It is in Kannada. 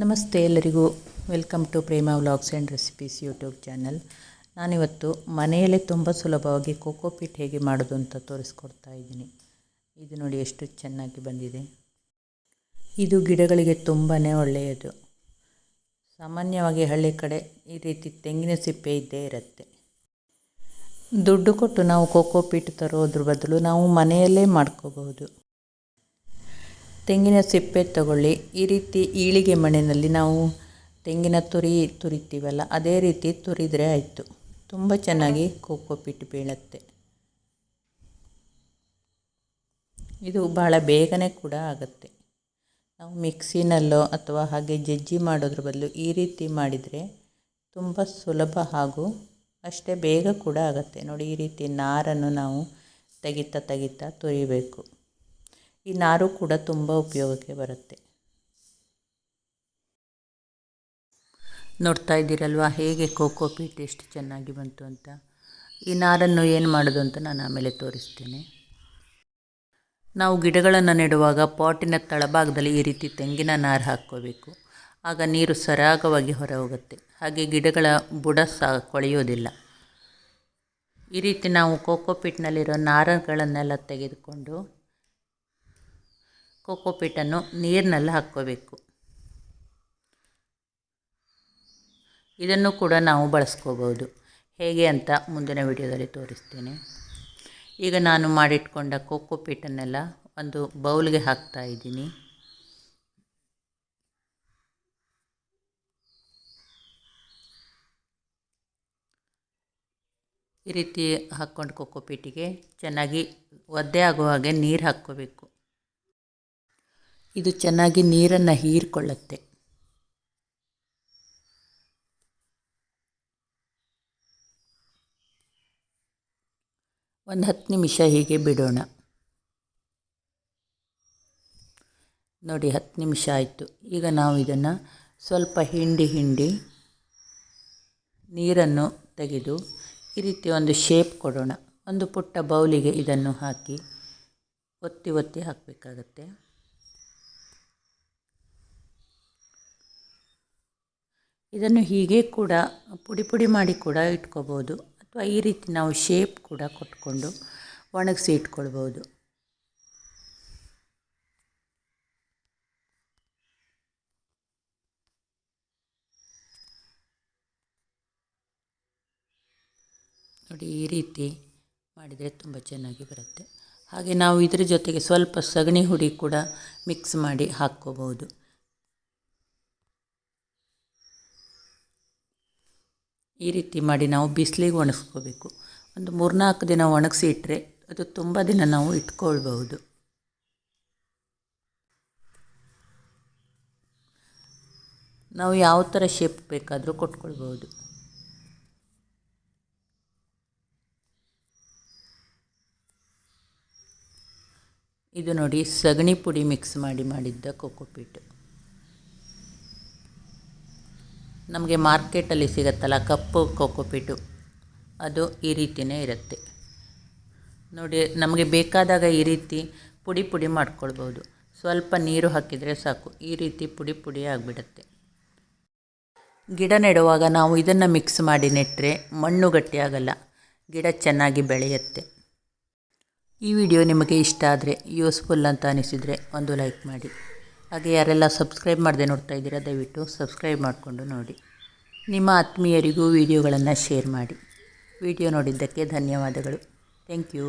ನಮಸ್ತೆ ಎಲ್ಲರಿಗೂ. Welcome to Prema vlogs and recipes YouTube channel ನಾನಿವತ್ತು ಮನೆಯಲ್ಲೇ ತುಂಬ ಸುಲಭವಾಗಿ ಕೋಕೋ ಪೀಟ್ ಹೇಗೆ ಮಾಡೋದು ಅಂತ ತೋರಿಸ್ಕೊಡ್ತಾ ಇದ್ದೀನಿ. ಇದು ನೋಡಿ ಎಷ್ಟು ಚೆನ್ನಾಗಿ ಬಂದಿದೆ. ಇದು ಗಿಡಗಳಿಗೆ ತುಂಬಾ ಒಳ್ಳೆಯದು. ಸಾಮಾನ್ಯವಾಗಿ ಹಳ್ಳಿ ಕಡೆ ಈ ರೀತಿ ತೆಂಗಿನ ಸಿಪ್ಪೆ ಇದ್ದೇ ಇರುತ್ತೆ. ದುಡ್ಡು ಕೊಟ್ಟು ನಾವು ಕೋಕೋ ಪೀಟ್ ತರೋದ್ರ ಬದಲು ನಾವು ಮನೆಯಲ್ಲೇ ಮಾಡ್ಕೋಬಹುದು. ತೆಂಗಿನ ಸಿಪ್ಪೆ ತಗೊಳ್ಳಿ. ಈ ರೀತಿ ಈಳಿಗೆ ಮಣೆಯಲ್ಲಿ ನಾವು ತೆಂಗಿನ ತುರಿ ತುರಿತೀವಲ್ಲ, ಅದೇ ರೀತಿ ತುರಿದರೆ ಆಯಿತು. ತುಂಬ ಚೆನ್ನಾಗಿ ಕೋಕೋ ಪಿಟ್ ಬೀಳುತ್ತೆ. ಇದು ಭಾಳ ಬೇಗನೆ ಕೂಡ ಆಗುತ್ತೆ. ನಾವು ಮಿಕ್ಸಿನಲ್ಲೋ ಅಥವಾ ಹಾಗೆ ಜಜ್ಜಿ ಮಾಡೋದ್ರ ಬದಲು ಈ ರೀತಿ ಮಾಡಿದರೆ ತುಂಬ ಸುಲಭ ಹಾಗೂ ಅಷ್ಟೇ ಬೇಗ ಕೂಡ ಆಗುತ್ತೆ. ನೋಡಿ, ಈ ರೀತಿ ನಾರನ್ನು ನಾವು ತೆಗಿತಾ ತೆಗಿತಾ ತುರಿಬೇಕು. ಈ ನಾರು ಕೂಡ ತುಂಬ ಉಪಯೋಗಕ್ಕೆ ಬರುತ್ತೆ. ನೋಡ್ತಾ ಇದ್ದೀರಲ್ವ? ಹೇಗೆ ಕೋಕೋ ಪೀಟ್ ಎಷ್ಟು ಚೆನ್ನಾಗಿ ಬಂತು ಅಂತ? ಈ ನಾರನ್ನು ಏನು ಮಾಡೋದು ಅಂತ ನಾನು ಆಮೇಲೆ ತೋರಿಸ್ತೀನಿ. ನಾವು ಗಿಡಗಳನ್ನು ನೆಡುವಾಗ ಪಾಟಿನ ತಳಭಾಗದಲ್ಲಿ ಈ ರೀತಿ ತೆಂಗಿನ ನಾರು ಹಾಕ್ಕೋಬೇಕು. ಆಗ ನೀರು ಸರಾಗವಾಗಿ ಹೊರ ಹೋಗುತ್ತೆ ಹಾಗೆ ಗಿಡಗಳ ಬುಡ ಸಹ ಕೊಳೆಯೋದಿಲ್ಲ ಈ ರೀತಿ ನಾವು ಕೋಕೋ ಪೀಟ್ನಲ್ಲಿರೋ ನಾರುಗಳನ್ನೆಲ್ಲ ತೆಗೆದುಕೊಂಡು ಕೋಕೋಪೀಟನ್ನು ನೀರಿನಲ್ಲಿ ಹಾಕ್ಕೋಬೇಕು. ಇದನ್ನು ಕೂಡ ನಾವು ಬಳಸ್ಕೋಬೋದು ಹೇಗೆ ಅಂತ ಮುಂದಿನ ವಿಡಿಯೋದಲ್ಲಿ ತೋರಿಸ್ತೇನೆ. ಈಗ ನಾನು ಮಾಡಿಟ್ಕೊಂಡ ಕೋಕೋಪೀಟನ್ನೆಲ್ಲ ಒಂದು ಬೌಲ್ಗೆ ಹಾಕ್ತಾ ಇದ್ದೀನಿ. ಈ ರೀತಿ ಹಾಕ್ಕೊಂಡು ಕೋಕೋಪೀಟಿಗೆ ಚೆನ್ನಾಗಿ ಒದ್ದೆ ಆಗುವ ಹಾಗೆ ನೀರು ಹಾಕ್ಕೋಬೇಕು. ಇದು ಚೆನ್ನಾಗಿ ನೀರನ್ನು ಹೀರಿಕೊಳ್ಳುತ್ತೆ. ಒಂದು ಹತ್ತು ನಿಮಿಷ ಹೀಗೆ ಬಿಡೋಣ. ನೋಡಿ, ಹತ್ತು ನಿಮಿಷ ಆಯಿತು. ಈಗ ನಾವು ಇದನ್ನು ಸ್ವಲ್ಪ ಹಿಂಡಿ ಹಿಂಡಿ ನೀರನ್ನು ತೆಗೆದು ಈ ರೀತಿ ಒಂದು ಶೇಪ್ ಕೊಡೋಣ. ಒಂದು ಪುಟ್ಟ ಬೌಲಿಗೆ ಇದನ್ನು ಹಾಕಿ ಒತ್ತಿ ಒತ್ತಿ ಹಾಕಬೇಕಾಗತ್ತೆ. ಇದನ್ನು ಹೀಗೆ ಕೂಡ ಪುಡಿ ಪುಡಿ ಮಾಡಿ ಕೂಡ ಇಟ್ಕೋಬೋದು. ಅಥವಾ ಈ ರೀತಿ ನಾವು ಶೇಪ್ ಕೂಡ ಕೊಟ್ಕೊಂಡು ಒಣಗಿಸಿ ಇಟ್ಕೊಳ್ಬೋದು. ನೋಡಿ, ಈ ರೀತಿ ಮಾಡಿದರೆ ತುಂಬ ಚೆನ್ನಾಗಿ ಬರುತ್ತೆ. ಹಾಗೆ ನಾವು ಇದರ ಜೊತೆಗೆ ಸ್ವಲ್ಪ ಸಗಣಿ ಹುಡಿ ಕೂಡ ಮಿಕ್ಸ್ ಮಾಡಿ ಹಾಕ್ಕೋಬೋದು. ಈ ರೀತಿ ಮಾಡಿ ನಾವು ಬಿಸಿಲಿಗೆ ಒಣಗಿಸ್ಕೋಬೇಕು. ಒಂದು ಮೂರ್ನಾಲ್ಕು ದಿನ ಒಣಗಿಸಿ ಇಟ್ಟರೆ ಅದು ತುಂಬ ದಿನ ನಾವು ಇಟ್ಕೊಳ್ಬಹುದು. ನಾವು ಯಾವ ಥರ ಶೇಪ್ ಬೇಕಾದರೂ ಕೊಟ್ಕೊಳ್ಬೋದು ಇದು ನೋಡಿ ಸಗಣಿ ಪುಡಿ ಮಿಕ್ಸ್ ಮಾಡಿ ಮಾಡಿದ್ದ ಕೋಕೋಪೀಟು ನಮಗೆ ಮಾರ್ಕೆಟಲ್ಲಿ ಸಿಗುತ್ತಲ್ಲ, ಕಪ್ಪು ಕೋಕೋಪೀಟು ಅದು ಈ ರೀತಿಯೇ ಇರುತ್ತೆ. ನೋಡಿ, ನಮಗೆ ಬೇಕಾದಾಗ ಈ ರೀತಿ ಪುಡಿ ಪುಡಿ ಮಾಡ್ಕೊಳ್ಬೋದು. ಸ್ವಲ್ಪ ನೀರು ಹಾಕಿದರೆ ಸಾಕು. ಈ ರೀತಿ ಪುಡಿ ಪುಡಿ ಆಗಿಬಿಡುತ್ತೆ. ಗಿಡ ನೆಡುವಾಗ ನಾವು ಇದನ್ನು ಮಿಕ್ಸ್ ಮಾಡಿ ನೆಟ್ಟರೆ ಮಣ್ಣು ಗಟ್ಟಿಯಾಗಲ್ಲ ಗಿಡ ಚೆನ್ನಾಗಿ ಬೆಳೆಯುತ್ತೆ. ಈ ವಿಡಿಯೋ ನಿಮಗೆ ಇಷ್ಟ ಆದರೆ, ಯೂಸ್ಫುಲ್ ಅಂತ ಅನಿಸಿದರೆ ಒಂದು ಲೈಕ್ ಮಾಡಿ. ಹಾಗೆ ಯಾರೆಲ್ಲ ಸಬ್ಸ್ಕ್ರೈಬ್ ಮಾಡದೆ ನೋಡ್ತಾ ಇದ್ದೀರಾ, ದಯವಿಟ್ಟು ಸಬ್ಸ್ಕ್ರೈಬ್ ಮಾಡಿಕೊಂಡು ನೋಡಿ. ನಿಮ್ಮ ಆತ್ಮೀಯರಿಗೂ ವಿಡಿಯೋಗಳನ್ನು ಶೇರ್ ಮಾಡಿ. ವಿಡಿಯೋ ನೋಡಿದ್ದಕ್ಕೆ ಧನ್ಯವಾದಗಳು. Thank you